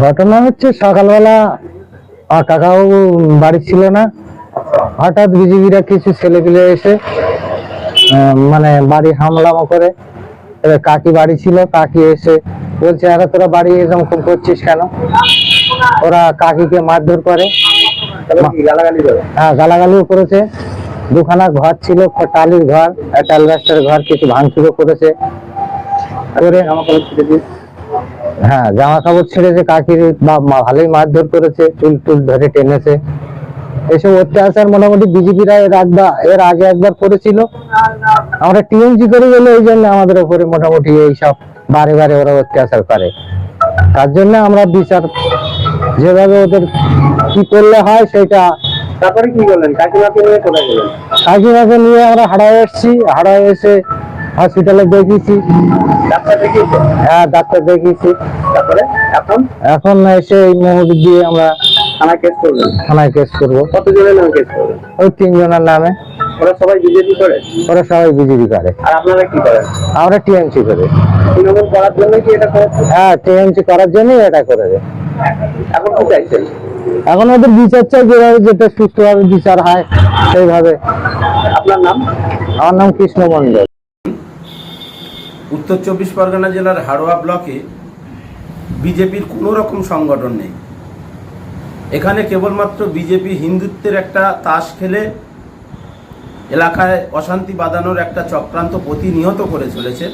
ঘটনা হচ্ছে সকালবেলা কাকাও বাড়ি ছিল না। হঠাৎ বিজিবিরা কিছু ছেলেপিলে এসে মানে বাড়ি হামলামো করে। এবার কাকি বাড়ি ছিল কাকি এসে বলছে আরে তোরা বাড়ি এরকম করছিস কেন? ওরা কাকিকে মারধর করে। হ্যাঁ গালাগালিও করেছে। দুখানা ঘর ছিল টালির ঘর একটা অ্যালবাস্টার ঘর কিছু ভাঙচুরও করেছে। করে দিয়ে হ্যাঁ জামা কাপড় ছেড়েছে কাকির বা ভালোই মারধর করেছে চুল টুল ধরে টেনেছে। এসব অত্যাচার মোটামুটি বিজেপিরা এর একবার এর আগে একবার করেছিল। আমরা টিএমজি করে গেলে ওই জন্য আমাদের উপরে মোটামুটি এইসব বারে বারে ওরা অত্যাচার করে। তার জন্য আমরা বিচার যেভাবে ওদের কি করলে হয় সেটা তারপরে কি করলেন? কাকিমাকে নিয়ে কোথায় গেলেন? কাকিমাকে নিয়ে আমরা হারায় এসেছি হারায় এসে হসপিটালে দেখিয়েছি ডাক্তার দেখিয়েছে? হ্যাঁ ডাক্তার দেখিয়েছি। তারপরে? এখন? এখন এসে এই মুহূর্তে দিয়ে আমরা থানা কেস করবেন থানায় কেস করব। কতজনের নামে কেস করবেন ওই তিনজনের নামে। ওরা সবাই বিজেপি করে? ওরা সবাই বিজেপি করে। আর আপনারা কি করেন? আমরা টিএমসি করে। তৃণমূল করার জন্য কি এটা করেছেন হ্যাঁ টিএমসি করার জন্যই এটা করেছে এখন কি চাইছেন? এখন ওদের বিচার চাই যেভাবে যেটা সুস্থভাবে বিচার হয় সেইভাবে। আপনার নাম? আমার নাম কৃষ্ণ মন্ডল উত্তর চব্বিশ পরগনা জেলার হাড়োয়া ব্লকে বিজেপির কোনো রকম সংগঠন নেই। এখানে কেবলমাত্র বিজেপি হিন্দুত্বের একটা তাস খেলে এলাকায় অশান্তি বাঁধানোর একটা চক্রান্ত প্রতিনিয়ত করে চলেছে।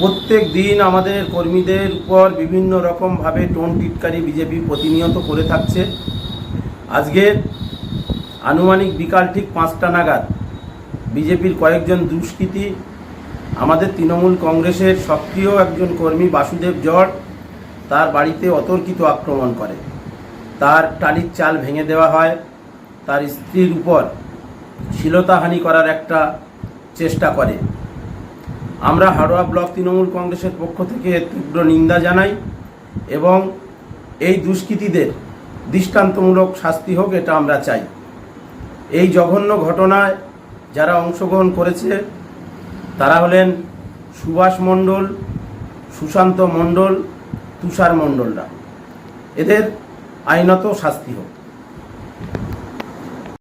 প্রত্যেক দিন আমাদের কর্মীদের উপর বিভিন্ন রকমভাবে টোন টিটকারি বিজেপি প্রতিনিয়ত করে থাকছে। আজকে আনুমানিক বিকাল ঠিক পাঁচটা নাগাদ বিজেপির কয়েকজন দুষ্কৃতী আমাদের তৃণমূল কংগ্রেসের সক্রিয় একজন কর্মী বাসুদেব জট তার বাড়িতে অতর্কিত আক্রমণ করে। তার টালির চাল ভেঙে দেওয়া হয়। তার স্ত্রীর উপর শ্লীলতাহানি করার একটা চেষ্টা করে। আমরা হাড়োয়া ব্লক তৃণমূল কংগ্রেসের পক্ষ থেকে তীব্র নিন্দা জানাই এবং এই দুষ্কৃতীদের দৃষ্টান্তমূলক শাস্তি হোক, এটা আমরা চাই। এই জঘন্য ঘটনায় যারা অংশগ্রহণ করেছে তারা হলেন সুভাষ মণ্ডল সুশান্ত মণ্ডল তুষার মণ্ডলরা। এদের আইনত শাস্তি হোক।